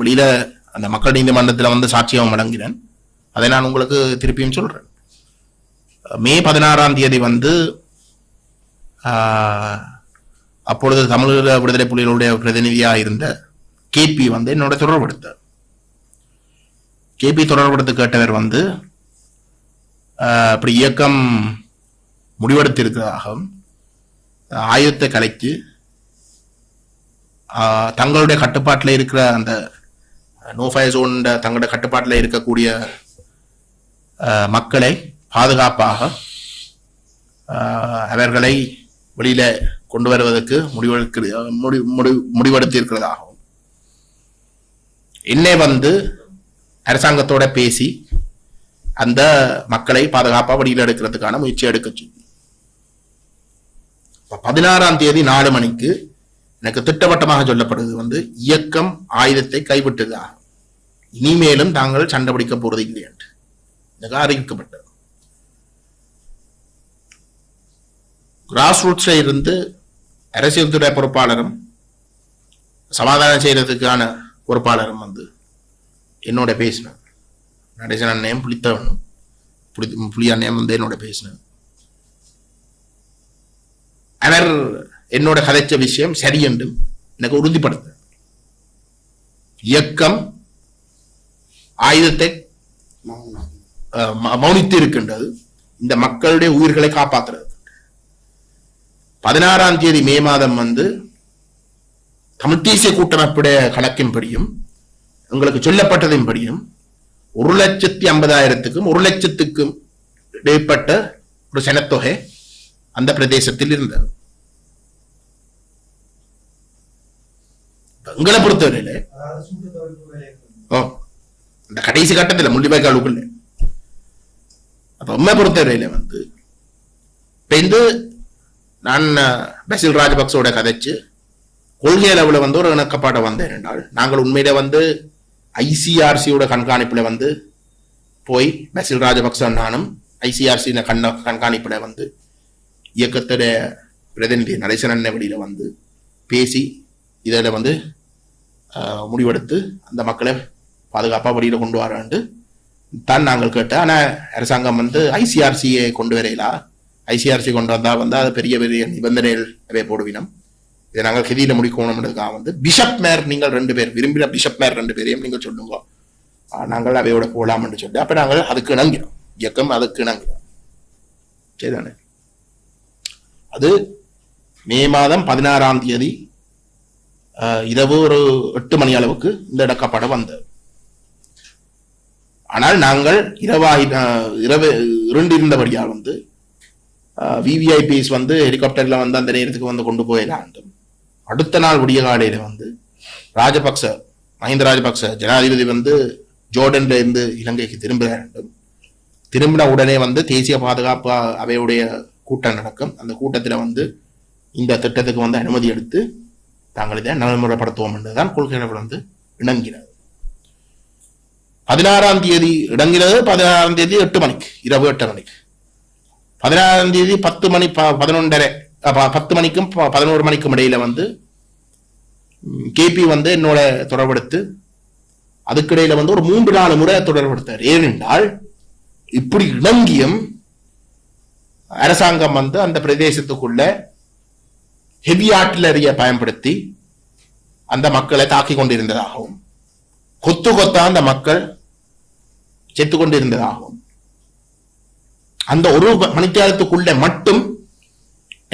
வெளியில அந்த மக்கள் நீதிமன்றத்தில் வந்து சாட்சியம் வழங்கினேன். அதை நான் உங்களுக்கு திருப்பியும் சொல்றேன். மே பதினாறாம் தேதி வந்து அப்பொழுது தமிழக விடுதலை புலிகளுடைய பிரதிநிதியாக இருந்த கேபி வந்து என்னோட தொடர்படுத்தார் கேபி தொடர்படுத்த கேட்டவர் வந்து இப்படி இயக்கம் முடிவெடுத்திருக்கிறதாகவும் ஆயுதத்தை கலைத்து தங்களுடைய கட்டுப்பாட்டில் இருக்கிற அந்த நோஃபை ஜோன் தங்களோட கட்டுப்பாட்டில் இருக்கக்கூடிய ஆஹ், மக்களை பாதுகாப்பாக ஆஹ், அவர்களை வெளியில கொண்டு வருவதற்கு முடிவெடுக்க முடி முடி முடிவெடுத்திருக்கிறதாகவும். என்னை வந்து அரசாங்கத்தோட பேசி அந்த மக்களை பாதுகாப்பா வெளியில் எடுக்கிறதுக்கான முயற்சி எடுக்க சொல்லி பதினாறாம் தேதி நாலு மணிக்கு எனக்கு திட்டவட்டமாக சொல்லப்படுது வந்து இயக்கம் ஆயுதத்தை கைவிட்டதாக இனிமேலும் தாங்கள் சண்டை பிடிக்க போறது இல்லை என்று. அறிவிக்கப்பட்டது. கிராஸ் ரூட்ஸ்ல இருந்து அரசியல் துறை பொறுப்பாளரும் சமாதானம் செய்யறதுக்கான பொறுப்பாளரும் வந்து என்னோட பேசினார் நடேசன் அண்ணன் புளித்தவனும் புளி புளி அண்ணன் வந்து என்னோட பேசினார் அவர் என்னோட கதைச்ச விஷயம் சரி என்றும் எனக்கு உறுதிப்படுத்த இயக்கம் ஆயுதத்தை மௌனித்து இருக்கின்றது இந்த மக்களுடைய உயிர்களை காப்பாற்றுறது பதினாறாம் தேதி மே மாதம் வந்து தமிழ் தேசிய கூட்டமைப்புடைய கணக்கின்படியும் உங்களுக்கு சொல்லப்பட்டதின்படியும் ஒரு லட்சத்தி ஐம்பதாயிரத்துக்கும் ஒரு லட்சத்துக்கும் இடைப்பட்ட ஒரு சனத்தொகை அந்த பிரதேசத்தில் இருந்தது. எங்களை பொறுத்தவரையில ஓ இந்த கடைசி கட்டத்துல முள்ளிவாய்க்காலுக்குள்ள அப்ப உண்மை பொறுத்தவரையில வந்து இப்ப இந்த நான் பசில் ராஜபக்சோட கதைச்சு கொள்கை அளவில் வந்து ஒரு இணக்கப்பாட்டை வந்தேன் என்றால் நாங்கள் உண்மையில வந்து ஐசிஆர்சியோட கண்காணிப்புல வந்து போய் பசில் ராஜபக்ச நானும் ஐசிஆர்சி கண்ண கண்காணிப்புல வந்து இயக்கத்துடைய பிரதிநிதி நடேசன் வெளியில வந்து பேசி இதில் வந்து ஆஹ், முடிவெடுத்து அந்த மக்களை பாதுகாப்பாக வெளியில் கொண்டு வராண்டு தான் நாங்கள் கேட்டோம் ஆனால் அரசாங்கம் வந்து ஐசிஆர்சியை கொண்டு வரையிலா? ஐசிஆர்சி கொண்டு வந்தால் வந்து அது பெரிய பெரிய நிபந்தனைகள் அவை போடுவினம். இதை நாங்கள் கெதியில் முடிக்கணும்ன்றதுக்காக வந்து பிஷப் மேர் நீங்கள் ரெண்டு பேர் விரும்பின பிஷப் மேர் ரெண்டு பேரையும் நீங்கள் சொல்லுங்க. நாங்கள் அவையோட போகலாம்னு சொல்லிட்டு அப்போ நாங்கள் அதுக்கு இணங்கிறோம் இயக்கம் அதுக்கு இணங்கிறோம் சரிதானே? அது மே மாதம் பதினாறாம் தேதி ஆஹ், இரவு ஒரு எட்டு மணி அளவுக்கு இந்த இடக்கப்படம் வந்தது. ஆனால் நாங்கள் இரவாகி இரவு இருண்டிருந்தபடியால் வந்து விவிஐபிஸ் வந்து ஹெலிகாப்டர்ல வந்து அந்த நேரத்துக்கு வந்து கொண்டு போயிடலாம் அடுத்த நாள் விடிய காலையில் வந்து ராஜபக்ச மஹிந்த ராஜபக்ச ஜனாதிபதி வந்து ஜோர்டன்ல இருந்து இலங்கைக்கு திரும்ப வேண்டும் திரும்பின உடனே வந்து தேசிய பாதுகாப்பு அவையுடைய கூட்டம் நடக்கும். அந்த கூட்டத்தில் வந்து இந்த திட்டத்துக்கு வந்து அனுமதி எடுத்து தாங்கள் இதை நடைமுறைப்படுத்துவோம் என்றுதான் கொள்கைகள் வந்து இணங்கினது பதினாறாம் தேதி இடங்கிறது பதினாறாம் தேதி எட்டு மணிக்கு இரவு எட்டு மணிக்கு. பதினாறாம் தேதி பத்து மணி ப- பதினொன்றரை ப- பத்து மணிக்கும் ப- பதினோரு மணிக்கும் இடையில வந்து கேபி வந்து என்னோட தொடர்பெடுத்து அதுக்கிடையில வந்து ஒரு மூன்று நாலு முறை தொடர்பெடுத்தார். ஏனென்றால் இப்படி இணங்கியும் அரசாங்கம் வந்து அந்த பிரதேசத்துக்குள்ள ஹெவி ஆர்டிலரியை பயன்படுத்தி அந்த மக்களை தாக்கி கொண்டிருந்ததாகவும் கொத்து கொத்தா அந்த மக்கள் செத்து கொண்டிருந்ததாகவும் அந்த ஒரு மணித்தியாலத்துக்குள்ள மட்டும்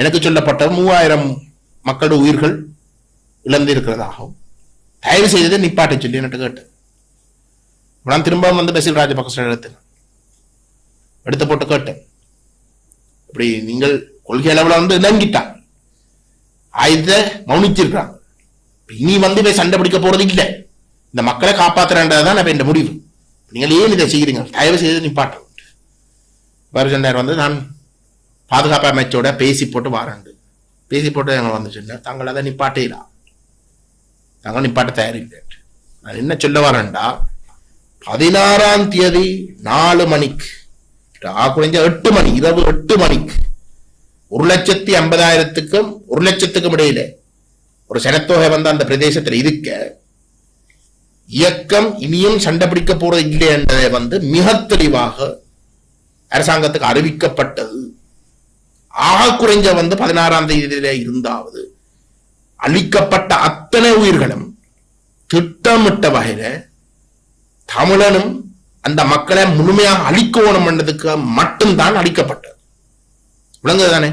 எனக்கு சொல்லப்பட்ட மூவாயிரம் மக்களோட உயிர்கள் இழந்திருக்கிறதாகவும் தயவு செய்ததை நிப்பாட்ட சொல்லி என்கிட்ட கேட்டேன் நான் திரும்ப வந்து பசில் ராஜபக்ச எடுத்தேன் எடுத்து போட்டு கேட்டேன். இப்படி நீங்கள் கொள்கை அளவுல வந்து இணங்கிட்டான் ஆயுத மௌனிச்சிருக்கிறான் இனி வந்து போய் சண்டை பிடிக்க போறது இல்லை. இந்த மக்களை காப்பாத்துறன்றதுதான் நம்ம இந்த முடிவு. நீங்கள் ஏன் இதை செய்கிறீங்க? தயவு செய்து நிப்பாட்டம் வருஷன் வந்து நான் பாதுகாப்பு அமைச்சோட பேசி போட்டு வாரண்டு பேசி போட்டு எங்களை வந்து சொன்னேன் தாங்கள் அதை நிப்பாட்டலாம் தாங்கள் நிப்பாட்ட தயாரில்லை நான் என்ன சொல்ல வரேன்டா? பதினாறாம் தேதி நாலு மணிக்கு குறைஞ்ச எட்டு மணி இரவு எட்டு மணிக்கு ஒரு லட்சத்தி ஐம்பதாயிரத்துக்கும் ஒரு லட்சத்துக்கும் இடையில ஒரு சனத்தொகை வந்து அந்த பிரதேசத்துல இருக்க இயக்கம் இனியும் சண்டை பிடிக்க போறது இல்லை என்பதை வந்து மிக தெளிவாக அரசாங்கத்துக்கு அறிவிக்கப்பட்டது. ஆக குறைஞ்ச வந்து பதினாறாம் தேதியில இருந்தாவது அழிக்கப்பட்ட அத்தனை உயிர்களும் திட்டமிட்ட வகையில தமிழனும் அந்த மக்களை முழுமையாக அழிக்கணும் என்றதுக்கு மட்டும்தான் அழிக்கப்பட்டது விளங்குது தானே?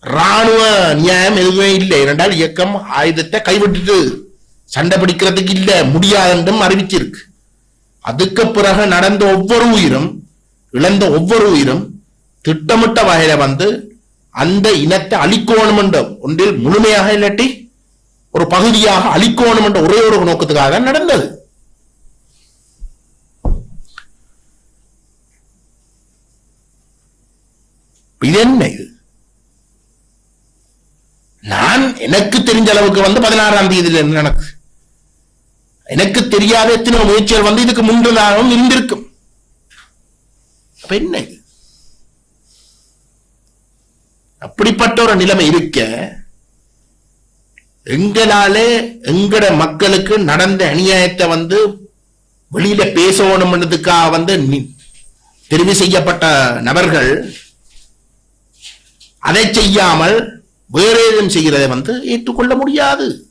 ராணுவ நியாயம் எதுவுமே இல்லை. இரண்டால் இயக்கம் ஆயுதத்தை கைவிட்டுட்டு சண்டை பிடிக்கிறதுக்கு இல்ல முடியாது என்றும் அறிவிச்சிருக்கு. அதுக்கு பிறகு நடந்த ஒவ்வொரு உயிரும் இழந்த ஒவ்வொரு உயிரும் திட்டமிட்ட வகையில வந்து அந்த இனத்தை அழிக்கணும் என்ற ஒன்றில் முழுமையாக இல்லாட்டி ஒரு பகுதியாக அழிக்கணும் என்ற ஒரே ஒரு நோக்கத்துக்காக நடந்தது. இது என்ன இது? நான் எனக்கு தெரிஞ்ச அளவுக்கு வந்து பதினாறாம் தேதியில என்ன நடக்குது எனக்கு தெரியாத எத்தனை முயற்சிகள் வந்து இதுக்கு முன்பதாகவும் இருந்திருக்கும். அப்ப என்ன இது? அப்படிப்பட்ட ஒரு நிலைமை இருக்க எங்களாலே எங்கட மக்களுக்கு நடந்த அநியாயத்தை வந்து வெளியில பேசணும்ன்றதுக்காக வந்து தெரிவு செய்யப்பட்ட நபர்கள் அதை செய்யாமல் வேறு ஏதும் செய்கிறதை வந்து ஏற்றுக்கொள்ள முடியாது.